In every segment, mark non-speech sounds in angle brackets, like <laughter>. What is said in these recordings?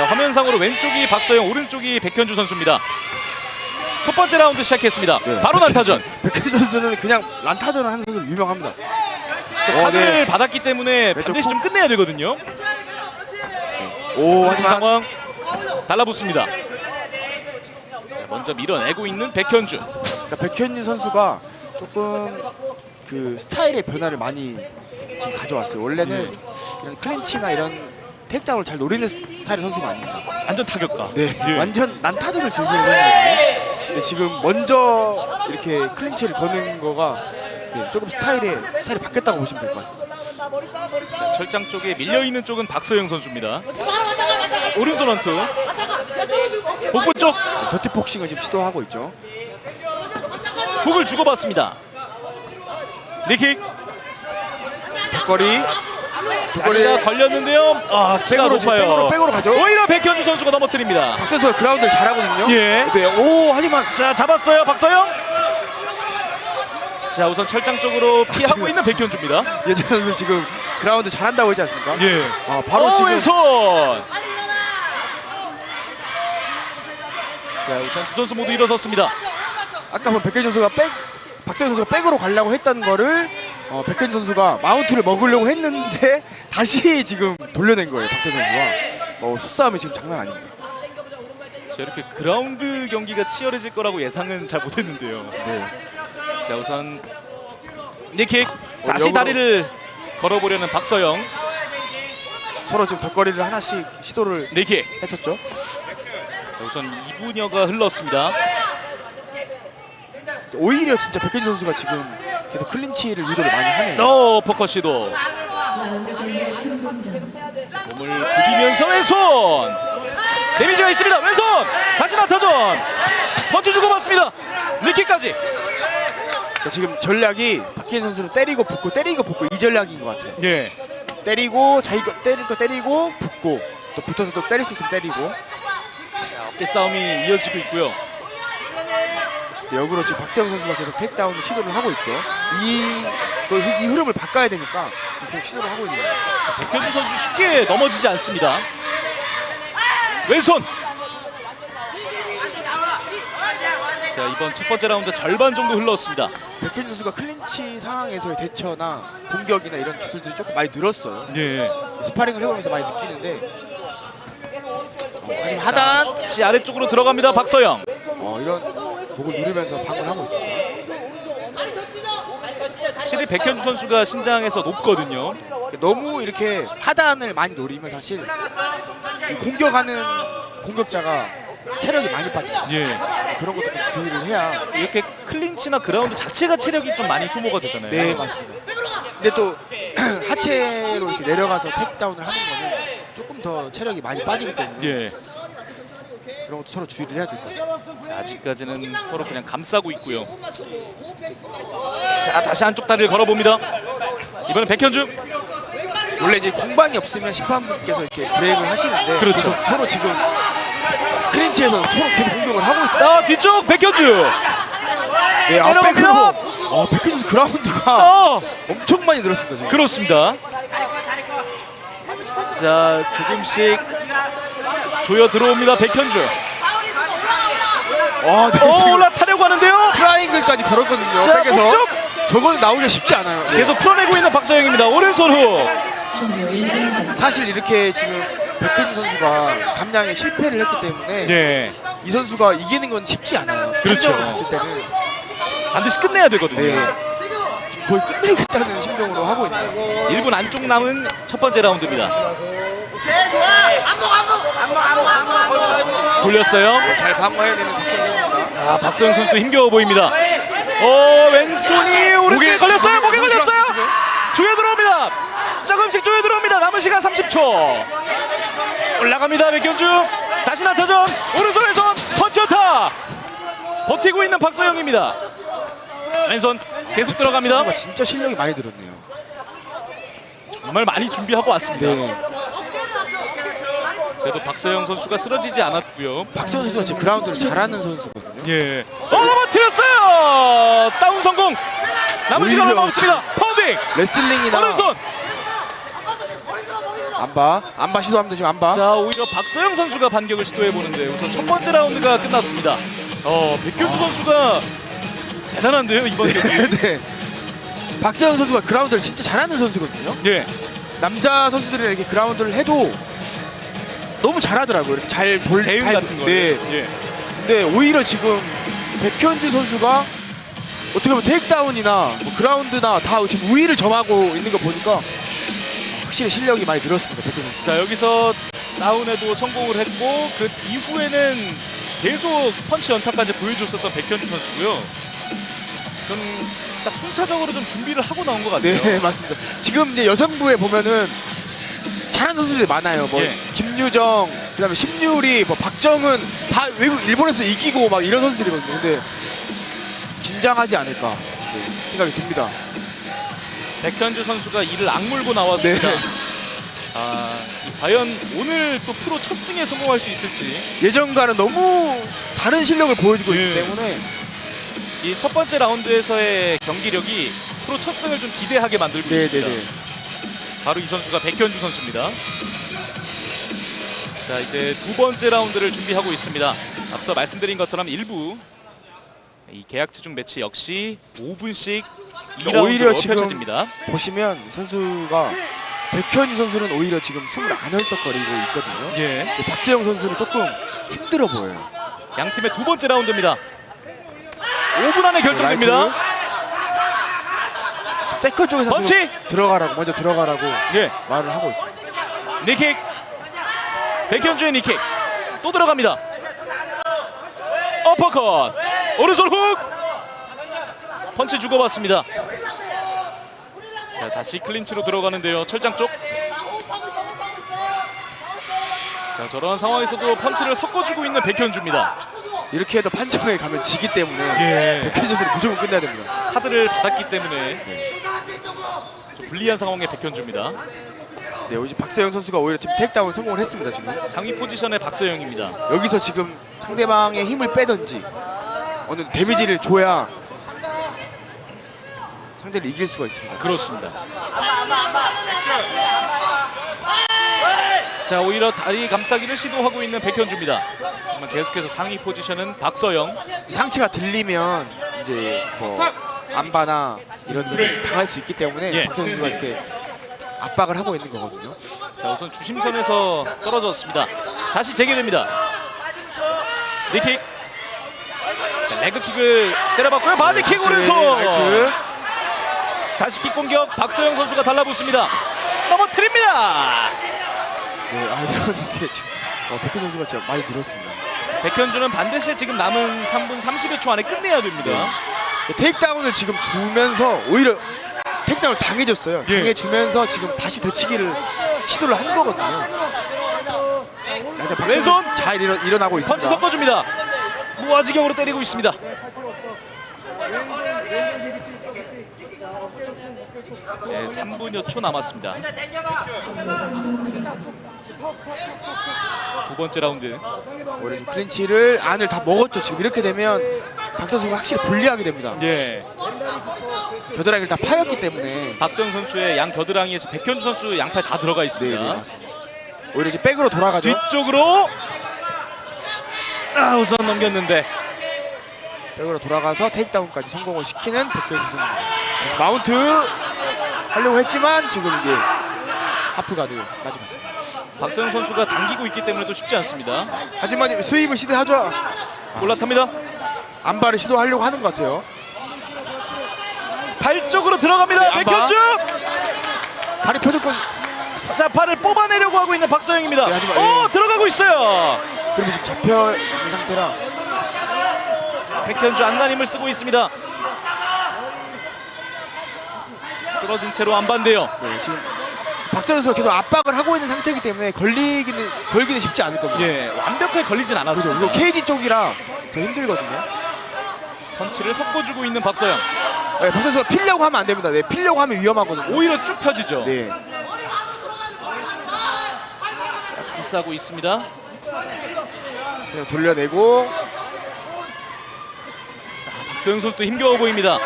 자, 화면상으로 왼쪽이 박서영, 오른쪽이 백현주 선수입니다. 첫 번째 라운드 시작했습니다. 네. 바로 난타전. 백현지 선수는 그냥 란타전을 하는 선수로 유명합니다. 어, 카드를 네. 받았기 때문에 왼쪽 반드시 좀 끝내야 되거든요. 오, 하지 하지만 상황 달라붙습니다. 자, 먼저 밀어내고 있는 백현주. 그러니까 백현진 선수가 조금 그 스타일의 변화를 많이 지금 가져왔어요. 원래는 이런 클린치나 이런 택다운을 잘 노리는 스타일의 선수가 아닙니다. 안전 타격가. 네, 예. 완전 난타전을 즐기는 선수거든요. 근데 지금 먼저 이렇게 클린치를 거는 거가 네, 조금 스타일이 스타일이 바뀌었다고 보시면 될 것 같습니다. 자, 철장 쪽에 밀려 있는 쪽은 박서영 선수입니다. 오른손 원투. 복부 쪽 더티 복싱을 지금 시도하고 있죠. 훅을 주고받습니다. 니킥. 뒷거리 다리가 걸렸는데요. 아, 키가 백으로 지금 높아요. 백으로 백으로 가죠. 오히려 백현주 선수가 넘어뜨립니다. 박 선수가 그라운드를 잘하거든요. 예. 네, 오 하지만 자, 잡았어요. 박서영. 자, 우선 철장 쪽으로 피하고 지금- 있는 백현주입니다. 예전 선수 지금 그라운드 잘한다고 했지 않습니까? 예. 아, 바로 어, 지금 왼손. 자, 우선 두 선수 모두 일어섰습니다. 아까 뭐 백현 선수가 백 박세현 선수가 백으로 가려고 했던 거를 어, 백현 선수가 마운트를 먹으려고 했는데 <laughs> 다시 지금 돌려낸 거예요. 박세현 선수가 어, 수싸움이 지금 장난 아닙니다. 자, 이렇게 그라운드 경기가 치열해질 거라고 예상은 잘 못했는데요. 네. 자, 우선 니킥 다시 역으로. 다리를 걸어보려는 박서영. 서로 지금 덧거리를 하나씩 시도를 니킥. 했었죠. 자, 우선 이분여가 흘렀습니다. 오히려 진짜 백현 선수가 지금 계속 클린치를 유도를 많이 하네요. 너 퍼컷 시도. 라운드 종료 3분 전 몸을 부비면서 왼손. 데미지가 있습니다. 왼손. 다시 나타전. 펀치 주고 받습니다. 니킥까지. 그러니까 지금 전략이 박기현 선수는 때리고 붙고 때리고 붙고 이 전략인 것 같아요. 예. 때리고 자기 거 때릴 거 때리고 붙고 또 붙어서 또 때릴 수 있으면 때리고 자, 어깨 싸움이 이어지고 있고요. 역으로 지금 박세영 선수가 계속 택다운을 시도를 하고 있죠. 이, 또 이, 이 흐름을 바꿔야 되니까 계속 시도를 하고 있는 거예요. 백현주 선수 쉽게 넘어지지 않습니다. 왼손. 자 이번 첫 번째 라운드 절반 정도 흘렀습니다. 백현 선수가 클린치 상황에서의 대처나 공격이나 이런 기술들이 조금 많이 늘었어요. 예. 스파링을 해보면서 많이 느끼는데 어, 하지만 하단 다시 아래쪽으로 들어갑니다. 박서영. 어, 이런 목을 누르면서 방어를 하고 있습니다. 확실히 백현주 선수가 신장에서 높거든요. 너무 이렇게 하단을 많이 노리면 사실 이 공격하는 공격자가 체력이 많이 빠져요. 예. 그런 것도 좀 주의를 해야 이렇게 클린치나 그라운드 자체가 체력이 좀 많이 소모가 되잖아요. 네 맞습니다. 근데 또 <clears throat> 하체로 이렇게 내려가서 택다운을 하는 거는 조금 더 체력이 많이 빠지기 때문에 예. 그런 것도 서로 주의를 해야 될 것 같아요. 자, 아직까지는 서로 그냥 감싸고 있고요. 자 다시 한쪽 다리를 걸어봅니다. 이번엔 백현주. 원래 이제 공방이 없으면 심판분께서 이렇게 브레이크를 하시는데 그렇죠. 계속 서로 지금 클린치에서 서로 계속 공격을 하고 있어요. 아 뒤쪽 백현주. 네, 아, 내려갑니다. 백으로 어, 백현 선수 그라운드가 어. 엄청 많이 늘었습니다 지금. 그렇습니다. 자 조금씩 조여 들어옵니다 백현주. 와, 네, 어 지금 올라타려고 하는데요. 트라이앵글까지 걸었거든요. 자, 백에서 목적! 저거는 나오기가 쉽지 않아요. 네. 계속 풀어내고 있는 박서영입니다. 오른손 후. 종료 1분 전 사실 이렇게 지금 백현 선수가 감량에 실패를 했기 때문에 네. 이 선수가 이기는 건 쉽지 않아요. 그렇죠. 봤을 때는 반드시 끝내야 되거든요. 네. 지금 거의 끝내겠다는 심정으로 하고 있네요. 1분 안쪽 남은 첫 번째 라운드입니다. 돌렸어요. 잘 방어해야 되는 선수입니다. 아, 박서영 선수 힘겨워 보입니다. 어, 왼손이 오른쪽에 걸렸어요. 목에 걸렸어요. 지금. 조여 들어옵니다. 조금씩 조여 들어옵니다. 남은 시간 30초. 올라갑니다. 백현주. 다시 나타전. 오른손 왼손 펀치 어타. 버티고 있는 박서영입니다. 왼손 계속 들어갑니다. 선수가 진짜 실력이 많이 늘었네요. 정말 많이 준비하고 왔습니다. 네. 그래도 박서영 선수가 쓰러지지 않았고요. 박선 선수가 지금 그라운드를 잘하는 선수거든요. 예. 어, 넘어뜨렸어요. 다운 성공. 남은 시간 얼마 오히려 없습니다. 파운딩. 레슬링이나 오른손. 안봐 안봐 시도합니다 지금 안봐 자 오히려 박서영 선수가 반격을 시도해 보는데 우선 첫 번째 라운드가 끝났습니다. 어 백현주 선수가 대단한데요 이번 경기. 네. 박세영 선수가 그라운드를 진짜 잘하는 선수거든요 예. 남자 선수들이 이렇게 그라운드를 해도 너무 잘하더라고요 이렇게 잘 볼 대응 잘- 같은 거. 네 예. 근데 오히려 지금 백현주 선수가 어떻게 보면 테이크다운이나 뭐 그라운드나 다 지금 우위를 점하고 있는 거 보니까 확실히 실력이 많이 늘었습니다 백현주 자 여기서 다운에도 성공을 했고 그 이후에는 계속 펀치 연타까지 보여줬었던 백현주 선수고요. 저는 딱 순차적으로 좀 준비를 하고 나온 것 같아요. 네 <laughs> 맞습니다 지금 이제 여성부에 보면은 잘하는 선수들이 많아요 뭐 예. 김유정 그다음에 심유리 뭐 박정은 다 외국 일본에서 이기고 막 이런 선수들이거든요 근데 긴장하지 않을까 네, 생각이 듭니다 백현주 선수가 이를 악물고 나왔습니다. 네. 아, 이 과연 오늘 또 프로 첫 승에 성공할 수 있을지 예전과는 너무 다른 실력을 보여주고 예. 있기 때문에 이 첫 번째 라운드에서의 경기력이 프로 첫 승을 좀 기대하게 만들고 있습니다. 네네네 바로 이 선수가 백현주 선수입니다. 자 이제 두 번째 라운드를 준비하고 있습니다. 앞서 말씀드린 것처럼 일부 이 계약 체중 매치 역시 5분씩 2라운드로 오히려 지금- 펼쳐집니다. 보시면 선수가 백현희 선수는 오히려 지금 숨을 안 헐떡거리고 있거든요. 예. 박세영 선수는 조금 힘들어 보여요. 양 팀의 두 번째 라운드입니다. 5분 안에 결정됩니다. 세컨 쪽에서 펀치! 들어가라고 먼저 들어가라고 예. 말을 하고 있습니다. 니킥. 백현주의 니킥. 또 들어갑니다. 어퍼컷. 오른손 훅. 펀치 주고받습니다. 자 다시 클린치로 들어가는데요. 철장 쪽. 자 저런 상황에서도 펀치를 섞어주고 있는 백현주입니다. 이렇게 해도 판정에 가면 지기 때문에 예. 백현희 선수는 무조건 끝내야 됩니다. 카드를 받았기 때문에 좀 불리한 상황의 백현주입니다. 네, 오직 박세영 선수가 오히려 지금 택다운 성공을 했습니다. 지금 상위 포지션의 박서영입니다. 여기서 지금 상대방의 힘을 빼든지 어느 데미지를 줘야 상대를 이길 수가 있습니다. 그렇습니다. 자 오히려 다리 감싸기를 시도하고 있는 백현주입니다. 하지만 계속해서 상위 포지션은 박서영. 상체가 들리면 이제 뭐 안바나 이런 일을 당할 수 있기 때문에 예. 선수가 이렇게 압박을 하고 있는 거거든요. 자 우선 주심선에서 떨어졌습니다. 다시 재개됩니다. 니킥. 자, 레그킥을 때려봤고요. 바디킥 오른손. 다시 킥 공격. 박서영 선수가 달라붙습니다. 넘어뜨립니다. 네, 아 이런 게 지금 어, 백현 선수가 진짜 많이 늘었습니다. 백현주는 반드시 지금 남은 3분 30여 초 안에 끝내야 됩니다. 네, 테이크다운을 지금 주면서 오히려 테이크다운을 당해줬어요. 예. 당해주면서 지금 다시 되치기를 시도를 한 거거든요. 아, 이제 박세영 왼손! 잘 일어, 일어나고 있습니다. 펀치 섞어줍니다. 무아지경으로 때리고 있습니다. 제 3분 여 초 남았습니다. 두 번째 라운드. 오히려 지금 클린치를 안을 다 먹었죠. 지금 이렇게 되면 박 선수가 확실히 불리하게 됩니다. 예. 겨드랑이를 다 파였기 때문에 박성 선수의 양 겨드랑이에서 백현주 선수 양팔 다 들어가 네, 있습니다. 네, 맞습니다. 오히려 이제 백으로 돌아가죠. 뒤쪽으로 아, 우선 넘겼는데 백으로 돌아가서 테이크다운까지 성공을 시키는 백현수 선수. 그래서 마운트 하려고 했지만 지금 이게 하프 가드까지 갔습니다. 박성 선수가 당기고 있기 때문에 또 쉽지 않습니다. 하지만 스윕을 시도하죠. 올라탑니다. 안바를 시도하려고 하는 것 같아요. 발 쪽으로 들어갑니다. 네. 백현주. 다리 표적권 자 팔을 뽑아내려고 하고 있는 박서영입니다. 네, 하지만, 어 예. 들어가고 있어요. 그리고 지금 잡혀 있는 상태라 백현주 안간힘을 쓰고 있습니다. 쓰러진 채로 안 반대요. 네, 지금 박선 선수가 계속 압박을 하고 있는 상태이기 때문에 걸리기는 걸기는 쉽지 않을 겁니다. 예 완벽하게 걸리진? 않았습니다. 이거 케이지 쪽이라 더 힘들거든요. 펀치를 섞어주고 있는 박서영. 네, 박 선수가 필려고 하면 안 됩니다. 네, 필려고 하면 위험하거든요. 오히려 쭉 펴지죠. 네. 감싸고 있습니다. 그냥 돌려내고 박서영 선수도 힘겨워 보입니다.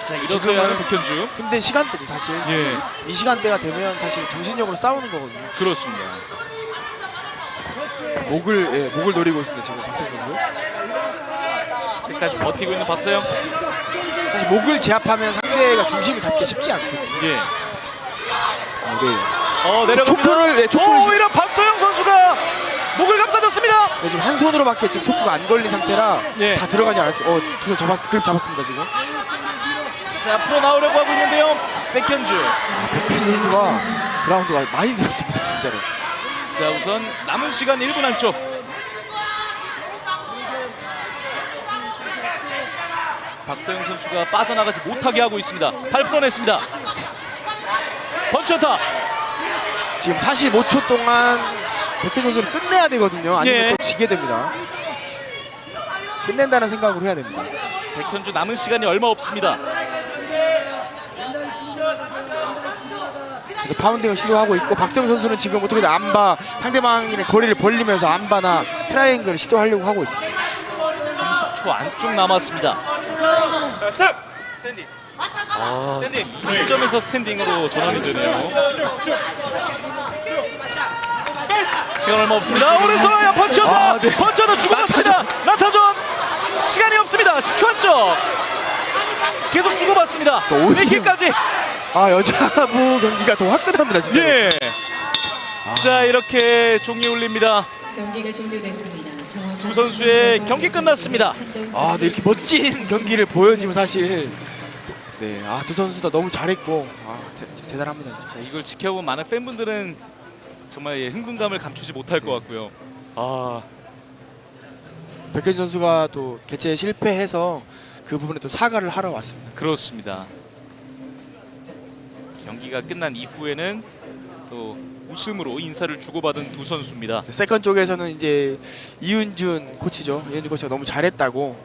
자 일어서야 하는 백현주. 힘든 시간대죠 사실. 예, 이 시간대가 되면 사실 정신력으로 싸우는 거거든요. 그렇습니다. 목을 예, 목을 노리고 있습니다 지금 박세현 선수. 끝까지 버티고 있는 박서영. 사실 목을 제압하면 상대가 중심을 잡기 쉽지 않거든요. 예. 아, 네. 어 내려갑니다. 초크를 예, 초크를 오 이런 박서영 선수가 목을 감싸줬습니다. 네, 지금 한 손으로밖에 지금 초크가 안 걸린 상태라 예. 다 들어가지 않았죠. 어, 두 손 잡았, 그립 잡았습니다 지금. 자 풀어 나오려고 하고 있는데요. 백현주. 백현 선수가 그라운드가 많이 늘었습니다 진짜로. 자 우선 남은 시간 1분 안쪽. 박서영 선수가 빠져나가지 못하게 하고 있습니다. 팔 풀어냈습니다. 펀치어타. 지금 45초 동안 백현 선수를 끝내야 되거든요. 아니면 예. 또 지게 됩니다. 끝낸다는 생각으로 해야 됩니다. 백현주 남은 시간이 얼마 없습니다. 파운딩을 시도하고 있고 박세웅 선수는 지금 어떻게든 안바 상대방의 거리를 벌리면서 안바나 트라이앵글을 시도하려고 하고 있습니다. 30초 안쪽 남았습니다. 스탠딩. 아, 스탠딩. 이 시점에서 스탠딩으로 전환이 되네요. 시간 얼마 없습니다. 오른손 펀치어타. 아, 네. 펀치어타 주고받습니다. 나타전. 시간이 없습니다. 10초 안쪽. 계속 주고받습니다. 또 오히려- 니킥까지. 아 여자부 경기가 더 화끈합니다 진짜. 예. 자 이렇게 종이 울립니다. 경기가 종료됐습니다. 두 선수의 경기 끝났습니다. 아, 네, 이렇게 멋진 <laughs> 경기를 보여주면 사실 네, 아, 두 선수 다 너무 잘했고 아, 대, 대단합니다. 진짜. 자 이걸 지켜본 많은 팬분들은 정말 예, 흥분감을 감추지 못할 것 같고요. 아 백현 선수가 또 개최에 실패해서 그 부분에 또 사과를 하러 왔습니다. 그렇습니다. 경기가 끝난 이후에는 또 웃음으로 인사를 주고받은 두 선수입니다. 네, 세컨 쪽에서는 이제 이윤준 코치죠. 이윤준 코치가 너무 잘했다고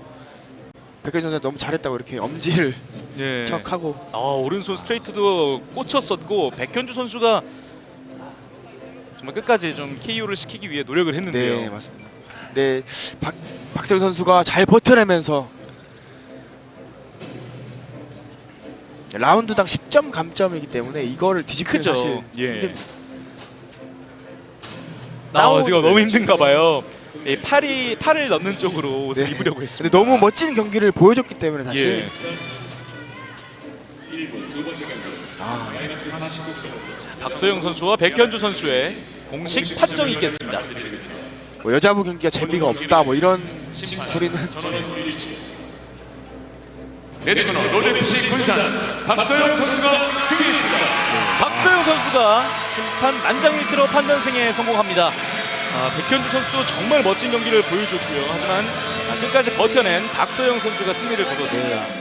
백현 선수가 너무 잘했다고 이렇게 엄지를 예. <laughs> 척하고 아 오른손 스트레이트도 꽂혔었고 백현주 선수가 정말 끝까지 좀 KO를 시키기 위해 노력을 했는데요. 네 맞습니다. 네 박, 박세웅 선수가 잘 버텨내면서 라운드당 10점 감점이기 때문에 이거를 뒤집기는 크죠. 사실 예. 힘듭니다. 아 지금 너무 네. 힘든가 봐요. 예, 팔이 팔을 넣는 쪽으로 옷을 네. 입으려고 근데 했습니다. 너무 멋진 경기를 보여줬기 때문에 사실 예. 아, 박서영 선수와 백현주 선수의 공식 판정이 있겠습니다. 뭐 여자부 경기가 재미가 없다 뭐 이런 소리는 레드코너 롤레르시 군산 박서영 선수가 승리했습니다. 박서영 선수가 심판 만장일치로 판정 승에 성공합니다. 아, 백현주 선수도 정말 멋진 경기를 보여줬고요. 하지만 아, 끝까지 버텨낸 박서영 선수가 승리를 거뒀습니다.